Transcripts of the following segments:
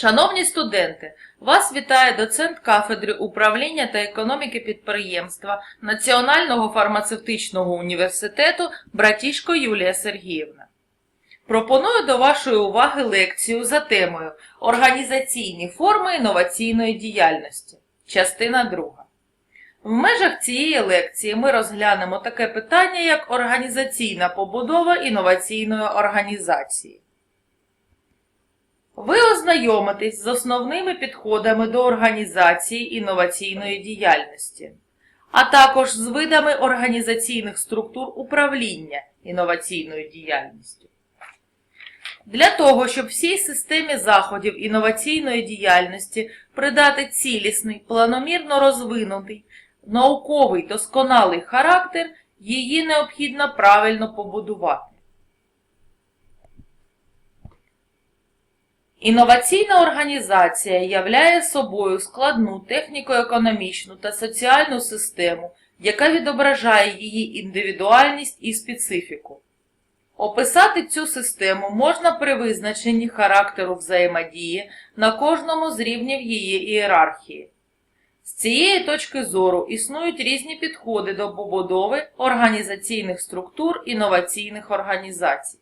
Шановні студенти, вас вітає доцент кафедри управління та економіки підприємства Національного фармацевтичного університету Братішко Юлія Сергіївна. Пропоную до вашої уваги лекцію за темою Організаційні форми інноваційної діяльності. Частина 2. В межах цієї лекції ми розглянемо таке питання, як організаційна побудова інноваційної організації. Ви ознайомитесь з основними підходами до організації інноваційної діяльності, а також з видами організаційних структур управління інноваційною діяльністю. Для того, щоб всій системі заходів інноваційної діяльності придати цілісний, планомірно розвинутий, науковий досконалий характер, її необхідно правильно побудувати. Інноваційна організація являє собою складну техніко-економічну та соціальну систему, яка відображає її індивідуальність і специфіку. Описати цю систему можна при визначенні характеру взаємодії на кожному з рівнів її ієрархії. З цієї точки зору існують різні підходи до побудови організаційних структур інноваційних організацій.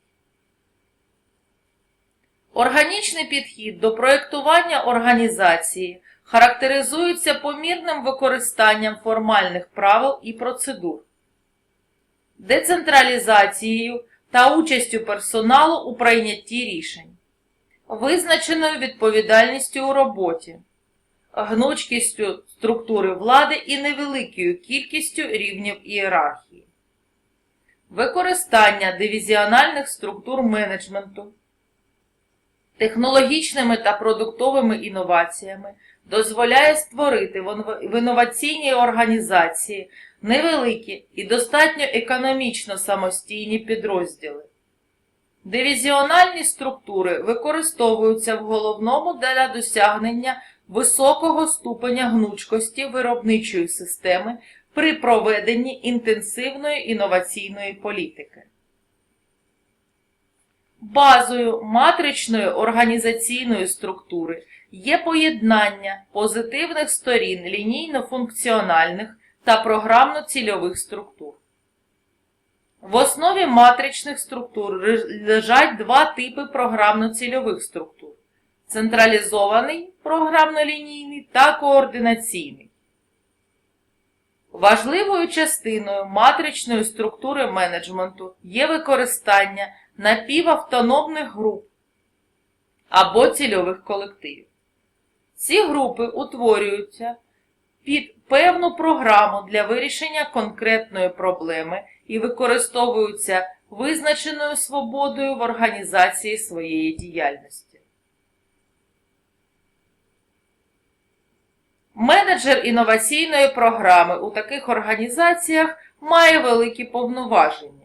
Органічний підхід до проєктування організації характеризується помірним використанням формальних правил і процедур, децентралізацією та участю персоналу у прийнятті рішень, визначеною відповідальністю у роботі, гнучкістю структури влади і невеликою кількістю рівнів ієрархії, використання дивізіональних структур менеджменту. Технологічними та продуктовими інноваціями дозволяє створити в інноваційній організації невеликі і достатньо економічно самостійні підрозділи. Дивізіональні структури використовуються в головному для досягнення високого ступеня гнучкості виробничої системи при проведенні інтенсивної інноваційної політики. Базою матричної організаційної структури є поєднання позитивних сторін лінійно-функціональних та програмно-цільових структур. В основі матричних структур лежать два типи програмно-цільових структур централізований програмно-лінійний та координаційний. Важливою частиною матричної структури менеджменту є використання напівавтономних груп або цільових колективів. Ці групи утворюються під певну програму для вирішення конкретної проблеми і використовуються визначеною свободою в організації своєї діяльності. Менеджер інноваційної програми у таких організаціях має великі повноваження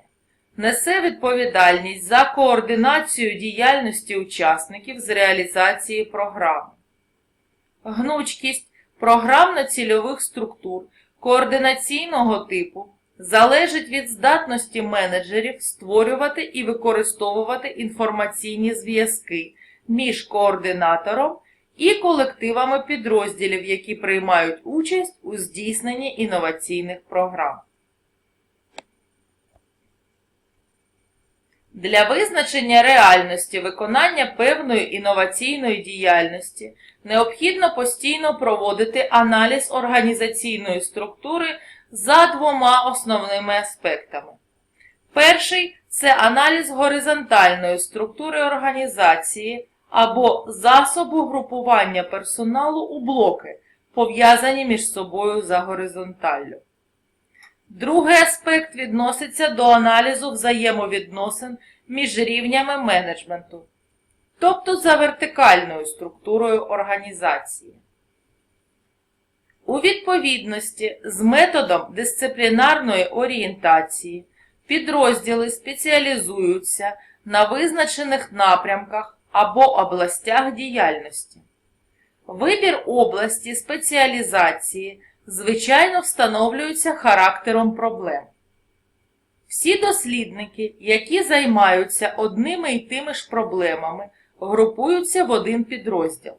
несе відповідальність за координацію діяльності учасників з реалізації програми. Гнучкість програмно-цільових структур координаційного типу залежить від здатності менеджерів створювати і використовувати інформаційні зв'язки між координатором і колективами підрозділів, які приймають участь у здійсненні інноваційних програм. Для визначення реальності виконання певної інноваційної діяльності необхідно постійно проводити аналіз організаційної структури за двома основними аспектами. Перший це аналіз горизонтальної структури організації або засобу групування персоналу у блоки, пов'язані між собою за горизонталлю. Другий аспект відноситься до аналізу взаємовідносин між рівнями менеджменту, тобто за вертикальною структурою організації. У відповідності з методом дисциплінарної орієнтації підрозділи спеціалізуються на визначених напрямках або областях діяльності. Вибір області спеціалізації звичайно встановлюються характером проблем. Всі дослідники, які займаються одними й тими ж проблемами, групуються в один підрозділ.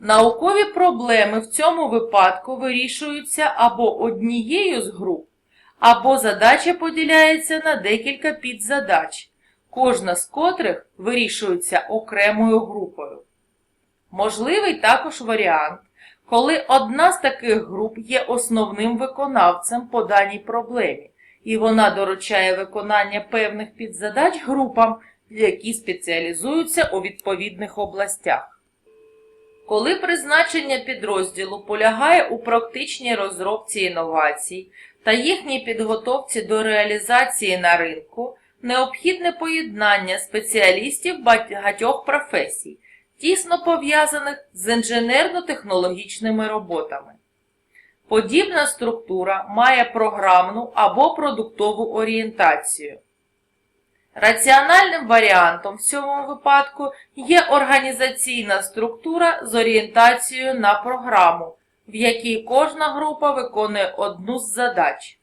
Наукові проблеми в цьому випадку вирішуються або однією з груп, або задача поділяється на декілька підзадач, кожна з котрих вирішується окремою групою. Можливий також варіант, коли одна з таких груп є основним виконавцем по даній проблемі, і вона доручає виконання певних підзадач групам, які спеціалізуються у відповідних областях. Коли призначення підрозділу полягає у практичній розробці інновацій та їхній підготовці до реалізації на ринку, необхідне поєднання спеціалістів багатьох професій, тісно пов'язаних з інженерно-технологічними роботами. Подібна структура має програмну або продуктову орієнтацію. Раціональним варіантом в цьому випадку є організаційна структура з орієнтацією на програму, в якій кожна група виконує одну з задач,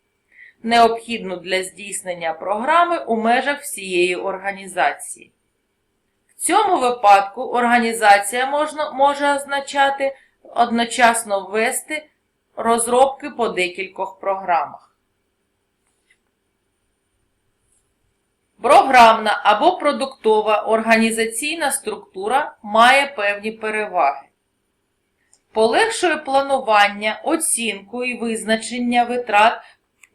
необхідну для здійснення програми у межах всієї організації. В цьому випадку організація можна, може означати одночасно ввести розробки по декількох програмах. Програмна або продуктова організаційна структура має певні переваги. Полегшує планування, оцінку і визначення витрат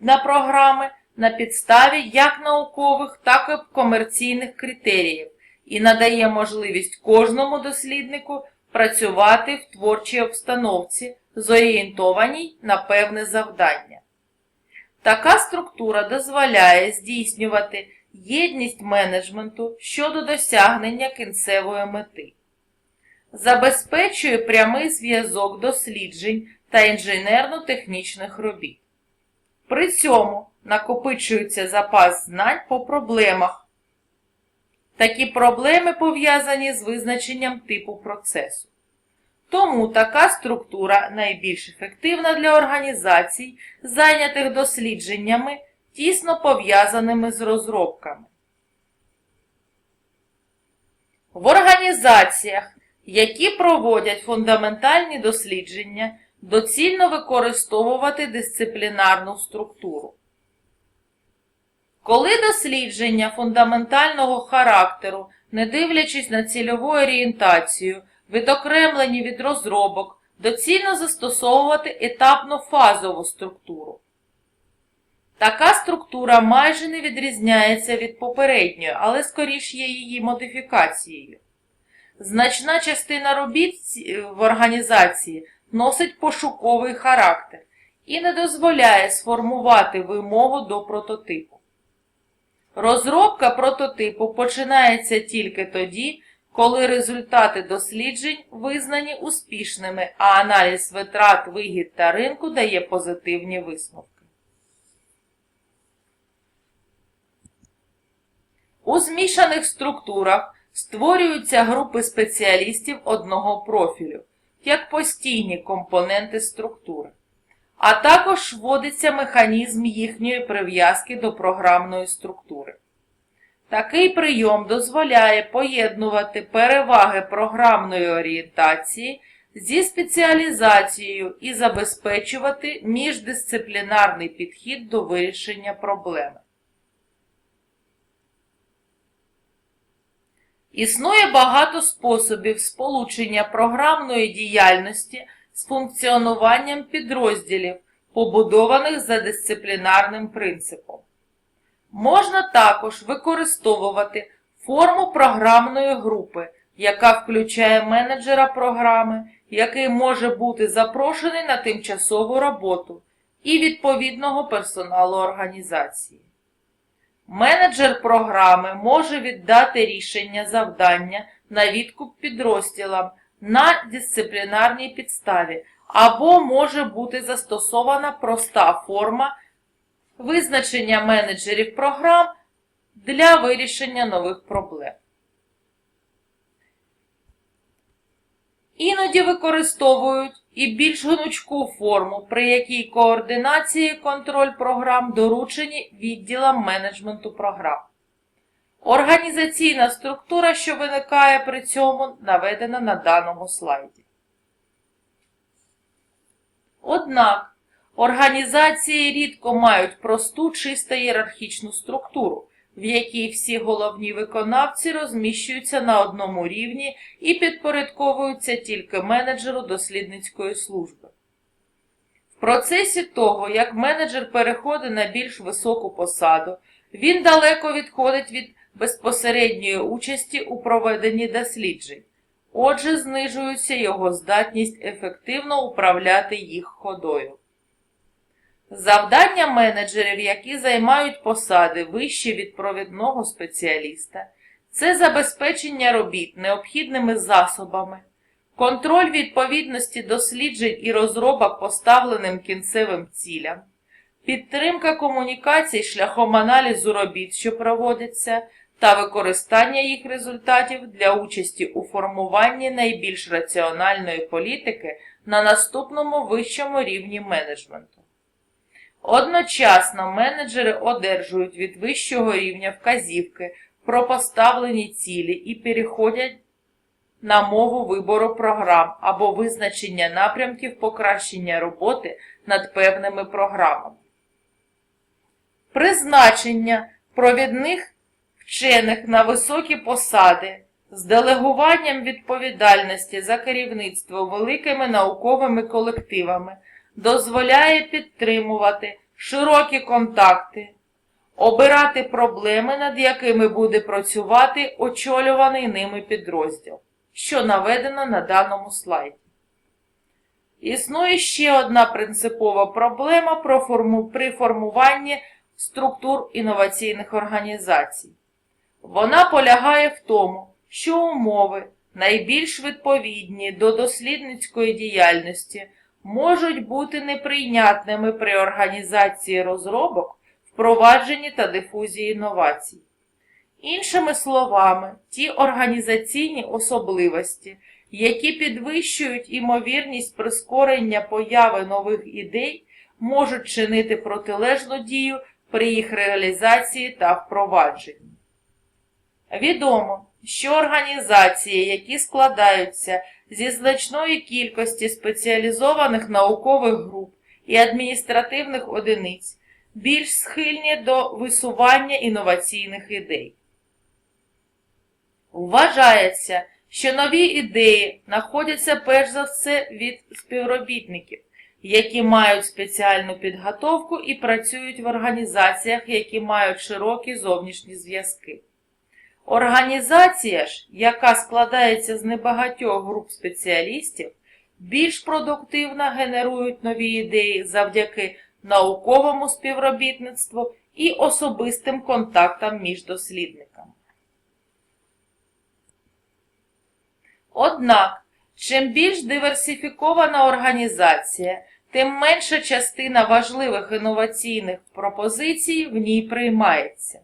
на програми на підставі як наукових, так і комерційних критеріїв і надає можливість кожному досліднику працювати в творчій обстановці, зорієнтованій на певне завдання. Така структура дозволяє здійснювати єдність менеджменту щодо досягнення кінцевої мети, забезпечує прямий зв'язок досліджень та інженерно-технічних робіт. При цьому накопичується запас знань по проблемах. Такі проблеми пов'язані з визначенням типу процесу. Тому така структура найбільш ефективна для організацій, зайнятих дослідженнями тісно пов'язаними з розробками. В організаціях, які проводять фундаментальні дослідження, доцільно використовувати дисциплінарну структуру. Коли дослідження фундаментального характеру, не дивлячись на цільову орієнтацію, відокремлені від розробок, доцільно застосовувати етапно-фазову структуру. Така структура майже не відрізняється від попередньої, але скоріш є її модифікацією. Значна частина робіт в організації носить пошуковий характер і не дозволяє сформувати вимогу до прототипу. Розробка прототипу починається тільки тоді, коли результати досліджень визнані успішними, а аналіз витрат, вигід та ринку дає позитивні висновки. У змішаних структурах створюються групи спеціалістів одного профілю, як постійні компоненти структури, а також вводиться механізм їхньої прив'язки до програмної структури. Такий прийом дозволяє поєднувати переваги програмної орієнтації зі спеціалізацією і забезпечувати міждисциплінарний підхід до вирішення проблеми. Існує багато способів сполучення програмної діяльності з функціонуванням підрозділів, побудованих за дисциплінарним принципом. Можна також використовувати форму програмної групи, яка включає менеджера програми, який може бути запрошений на тимчасову роботу, і відповідного персоналу організації. Менеджер програми може віддати рішення завдання на відкуп підрозділам на дисциплінарній підставі, або може бути застосована проста форма визначення менеджерів програм для вирішення нових проблем. Іноді використовують і більш гнучку форму, при якій координація і контроль програм доручені відділам менеджменту програм. Організаційна структура, що виникає при цьому, наведена на даному слайді. Однак організації рідко мають просту чисто ієрархічну структуру, в якій всі головні виконавці розміщуються на одному рівні і підпорядковуються тільки менеджеру дослідницької служби. В процесі того, як менеджер переходить на більш високу посаду, він далеко відходить від безпосередньої участі у проведенні досліджень, отже, знижується його здатність ефективно управляти їх ходою. Завдання менеджерів, які займають посади вище від провідного спеціаліста, це забезпечення робіт необхідними засобами, контроль відповідності досліджень і розробок поставленим кінцевим цілям, підтримка комунікацій шляхом аналізу робіт, що проводяться, та використання їх результатів для участі у формуванні найбільш раціональної політики на наступному вищому рівні менеджменту. Одночасно менеджери одержують від вищого рівня вказівки про поставлені цілі і переходять на мову вибору програм або визначення напрямків покращення роботи над певними програмами. Призначення провідних вчених на високі посади з делегуванням відповідальності за керівництво великими науковими колективами дозволяє підтримувати широкі контакти, обирати проблеми, над якими буде працювати очолюваний ними підрозділ, що наведено на даному слайді. Існує ще одна принципова проблема при формуванні структур інноваційних організацій. Вона полягає в тому, що умови, найбільш відповідні до дослідницької діяльності, можуть бути неприйнятними при організації розробок, впровадженні та дифузії інновацій. Іншими словами, ті організаційні особливості, які підвищують імовірність прискорення появи нових ідей, можуть чинити протилежну дію при їх реалізації та впровадженні. Відомо, що організації, які складаються зі значної кількості спеціалізованих наукових груп і адміністративних одиниць, більш схильні до висування інноваційних ідей. Вважається, що нові ідеї знаходяться перш за все від співробітників, які мають спеціальну підготовку і працюють в організаціях, які мають широкі зовнішні зв'язки. Організація ж, яка складається з небагатьох груп спеціалістів, більш продуктивно генерують нові ідеї завдяки науковому співробітництву і особистим контактам між дослідниками. Однак, чим більш диверсифікована організація, тим менша частина важливих інноваційних пропозицій в ній приймається.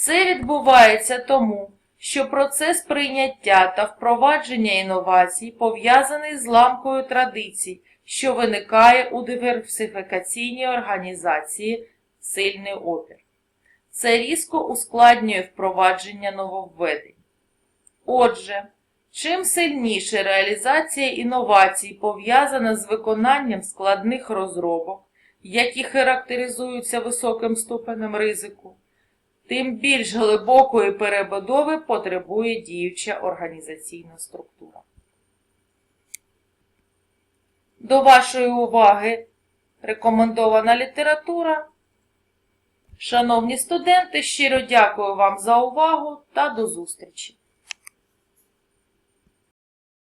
Це відбувається тому, що процес прийняття та впровадження інновацій пов'язаний з ламкою традицій, що виникає у диверсифікаційній організації сильний опір. Це різко ускладнює впровадження нововведень. Отже, чим сильніше реалізація інновацій пов'язана з виконанням складних розробок, які характеризуються високим ступенем ризику, тим більш глибокої перебудови потребує діюча організаційна структура. До вашої уваги рекомендована література. Шановні студенти, щиро дякую вам за увагу та до зустрічі!